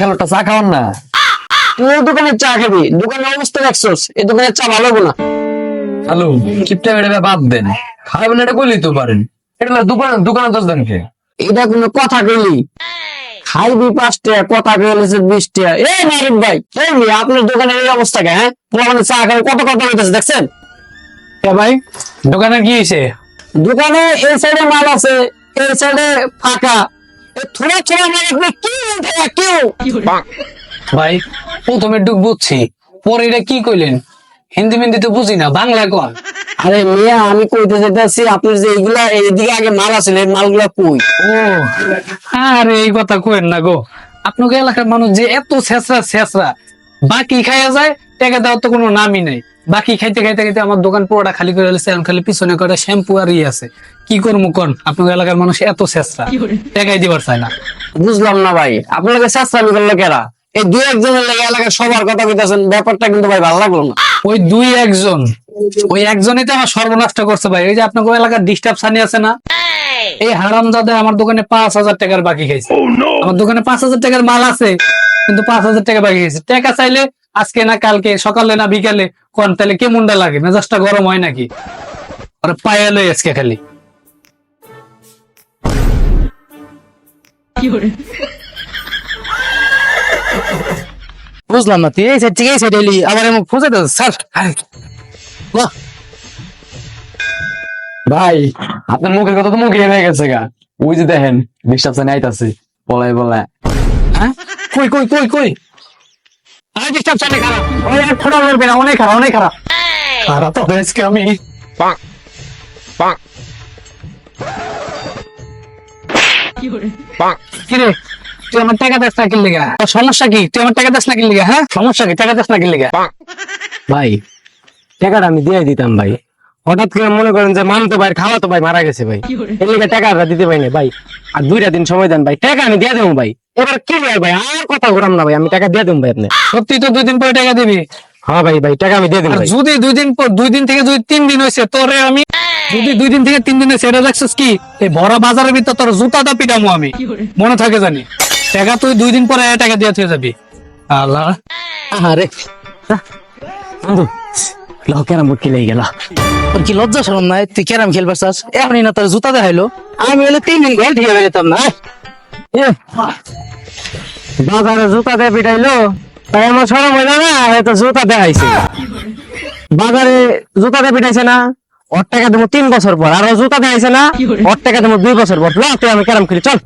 খেলোটা চা খাওয়ান না। তুই দোকানে চা খাবি। দোকানের অবস্থা দেখছস এই দোকানের চা ভালো না। হ্যালো কিপটা বেড়ে বাদ দেন। খাবেন এটা কইলেই তো পারেন। এটা না দোকান দোকানে দশ দেন কে এটা কোনো কথা কইলি? খাইবি পাঁচ টাকা কথা কইলেছে বিশ টাকা। এই মারিফ ভাই এই আপনার দোকানের এই অবস্থা কে হ্যাঁ? চা খাবে কত কথা হইতেছে দেখছেন? এ ভাই? দোকানে কি হয়েছে দোকানে এই সাইডে মাল আছে এই সাইডে ফাঁকা। কি উঠে কেউ ভাই প্রথমে ডুব বুঝছি পরে এটা কি কইলেন? হিন্দি মিন্দি তো বুঝি না বাংলা কন। আরে মিয়া আমি কইতে আপনার যে এইগুলা এইদিকে আগে মাল আছে এই মালগুলা কই? ও আরে এই কথা কইেন না গো। আপনাকে এলাকার মানুষ যে এত ছেঁচড়া ছেঁচড়া বাকি খাইয়া যায় টাকা দেওয়ার তো কোনো নামই নাই। বাকি খাইতে খাইতে খাইতে আমার দোকান পুরোটা খালি করে ফেলেছে এখন খালি পিছনে করে শ্যাম্পু আর ই আছে। কি করব কোন? আপনার এলাকার মানুষ এত চেষ্টা টাকাই দিবার চায় না। বুঝলাম না ভাই। আপনাকে শাস্ত্রামি করল কেরা? এই দুই একজনের লেগে এলাকার সবার কথা কইতেছেন ব্যাপারটা কিন্তু ভাই ভালো লাগল না। ওই দুই একজন। ওই একজনই তো আমার সর্বনাষ্ট করছে ভাই। ওই যে আপনার এলাকার ডিস্টার্ব সানি আছে না? এই হারাম আমার দোকানে পাঁচ হাজার টাকার বাকি খাইছে। আমার দোকানে পাঁচ হাজার টাকার মাল আছে কিন্তু পাঁচ হাজার টাকা বাকি খাইছে। টাকা চাইলে আজকে না কালকে সকালে না বিকালে কোন তাহলে কে মুন্ডা লাগে? মেজাজটা গরম হয় নাকি? ওরা পায়ে লই আজকে খালি। বুঝলাম না তুই এই সাইড থেকে এই সাইড এলি আবার এমন খুঁজে দেস স্যার। ভাই আপনার মুখের কথা তো মুখে হয়ে গেছে গা। ওই যে দেখেন ডিস্টার্ব সানি আইতাছে বলাই বলাই হ্যাঁ? কই কই কই কই? আর ডিস্টার্ব চালে খারাপ। অনেক খারাপ করবে না অনেক খারাপ অনেক খারাপ। খারাপ তো আজকে আমি। কিরে তুই আমার টাকা দেস না কি লেগা? সমস্যা কি? তুই আমার টাকা দেস না কি লেগা হ্যাঁ? সমস্যা কি? টাকা দেস না কি লেগা? ভাই টাকাটা আমি দিয়ে দিতাম ভাই। হঠাৎ করে মনে করেন যে মানতো ভাই খাওয়া তো ভাই মারা গেছে ভাই। এর লেগে টাকাটা দিতে পারি না ভাই। আর দুইটা দিন সময় দেন ভাই। টাকা আমি দিয়ে দেবো ভাই। এবার কি ভাই আর কথা ঘুরাম না ভাই আমি টাকা দিয়ে দেবো ভাই আপনি। সত্যি তো দুই দিন পরে টাকা দিবি? হ্যাঁ ভাই ভাই টাকা আমি দিয়ে দেবো যদি দুই দিন পর দুই দিন থেকে যদি তিন দিন হয়েছে তোরে আমি যদি দুই দিন থেকে তিন দিন হয়েছে এটা দেখছিস কি? এই ভরা বাজারের ভিতর তোর জুতাটা পিটামো আমি। মনে থাকে জানি। টাকা তুই দুই দিন পরে টাকা দিয়ে থুয়ে যাবি। আল্লাহ। আরে বন্ধু গেল। তোর কি লজ্জা শরম নাই? তুই কেরাম খেলবার চাস? এমনি না তোর জুতা দেখাইলো? আমি হলে তিন দিন ঘর হয়ে যেতাম না। এ, বাজারে জুতা দিয়ে পিটাইলো, তাই আমার সরম হইল না হয়তো জুতা দেখাইছে বাজারে জুতা দিয়ে পিটাইছে না, ওর টাকা দেবো তিন বছর পর, আর জুতা দেখাইছে না, ওর টাকা দেবো দুই বছর পর। তুই আমি কেরাম খেলি চল।